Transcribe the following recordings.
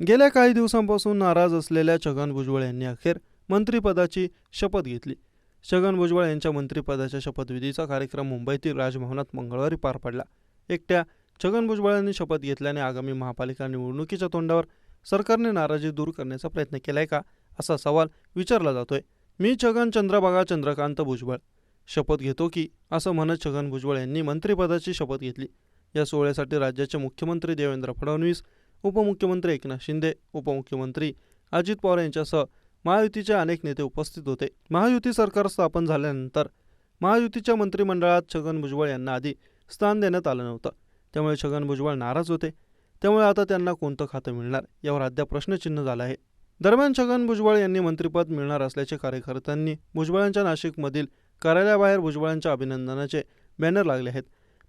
गेल्या काही दिवसांपासून नाराज असलेल्या छगन भुजबळ यांनी अखेर मंत्रिपदाची शपथ घेतली. छगन भुजबळ यांच्या मंत्रिपदाच्या शपथविधीचा कार्यक्रम मुंबईतील राजभवनात मंगळवारी पार पडला. एकट्या छगन भुजबळांनी शपथ घेतल्याने आगामी महापालिका निवडणुकीच्या तोंडावर सरकारने नाराजी दूर करण्याचा प्रयत्न केलाय का असा सवाल विचारला जातोय. मी छगन चंद्रबागा चंद्रकांत भुजबळ. शपथ घेतो की असं म्हणत छगन भुजबळ यांनी मंत्रिपदाची शपथ घेतली. या सोहळ्यासाठी राज्याचे मुख्यमंत्री देवेंद्र फडणवीस उपमुख्यमंत्री एकनाथ शिंदे उपमुख्यमंत्री अजित पवार यांच्यासह महायुतीचे अनेक नेते उपस्थित होते. महायुती सरकार स्थापन झाल्यानंतर महायुतीच्या मंत्रिमंडळात छगन भुजबळ यांना आधी स्थान देण्यात आलं नव्हतं. त्यामुळे छगन भुजबळ नाराज होते. त्यामुळे आता त्यांना कोणतं खातं मिळणार? यावर अद्याप प्रश्नचिन्ह झालं आहे. दरम्यान छगन भुजबळ यांनी मंत्रिपद मिळणार असल्याचे कार्यकर्त्यांनी भुजबळांच्या नाशिकमधील कार्यालयाबाहेर भुजबळांच्या अभिनंदनाचे बॅनर लागले आहेत.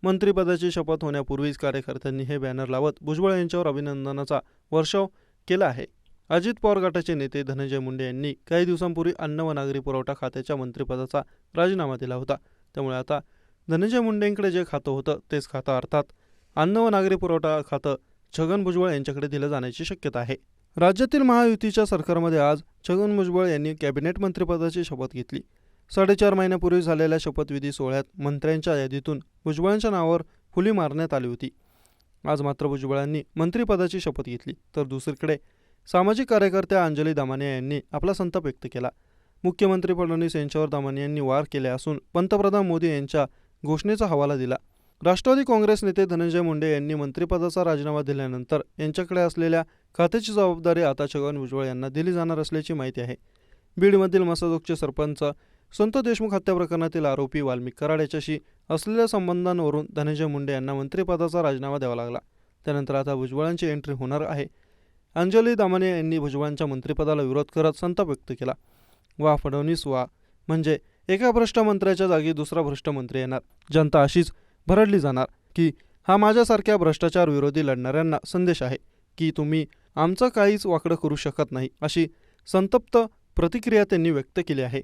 मंत्रिपदाची शपथ होण्यापूर्वीच कार्यकर्त्यांनी हे बॅनर लावत भुजबळ यांच्यावर अभिनंदनाचा वर्षाव केला आहे. अजित पवार गटाचे नेते धनंजय मुंडे यांनी काही दिवसांपूर्वी अन्न व नागरी पुरवठा खात्याच्या मंत्रिपदाचा राजीनामा दिला होता. त्यामुळे आता धनंजय मुंडेंकडे जे खातं होतं तेच खातं अर्थात अन्न व नागरी पुरवठा खातं छगन भुजबळ यांच्याकडे दिलं जाण्याची शक्यता आहे. राज्यातील महायुतीच्या सरकारमध्ये आज छगन भुजबळ यांनी कॅबिनेट मंत्रिपदाची शपथ घेतली. साडेचार महिन्यापूर्वी झालेल्या शपथविधी सोहळ्यात मंत्र्यांच्या यादीतून भुजबळांच्या नावावर फुली मारण्यात आली होती. आज मात्र भुजबळांनी मंत्रिपदाची शपथ घेतली तर दुसरीकडे सामाजिक कार्यकर्त्या अंजली दामानिया यांनी आपला संताप व्यक्त केला. मुख्यमंत्री फडणवीस यांच्यावर दामानिया यांनी वार केले असून पंतप्रधान मोदी यांच्या घोषणेचा हवाला दिला. राष्ट्रवादी काँग्रेस नेते धनंजय मुंडे यांनी मंत्रिपदाचा राजीनामा दिल्यानंतर यांच्याकडे असलेल्या खात्याची जबाबदारी आता छगन भुजबळ यांना दिली जाणार असल्याची माहिती आहे. बीडमधील मसाजोगचे सरपंच संत देशमुख हत्या प्रकरणातील आरोपी वाल्मिक कराड याच्याशी असलेल्या संबंधांवरून धनंजय मुंडे यांना मंत्रिपदाचा राजीनामा द्यावा लागला. त्यानंतर आता भुजबळांची एंट्री होणार आहे. अंजली दामाने यांनी भुजबळांच्या मंत्रिपदाला विरोध करत संताप व्यक्त केला. वा फडणवीस वा म्हणजे एका भ्रष्ट मंत्र्याच्या जागी दुसरा भ्रष्ट मंत्री येणार. जनता अशीच भरडली जाणार की हा माझ्यासारख्या भ्रष्टाचार विरोधी लढणाऱ्यांना संदेश आहे की तुम्ही आमचं काहीच वाकडं करू शकत नाही अशी संतप्त प्रतिक्रिया त्यांनी व्यक्त केली आहे.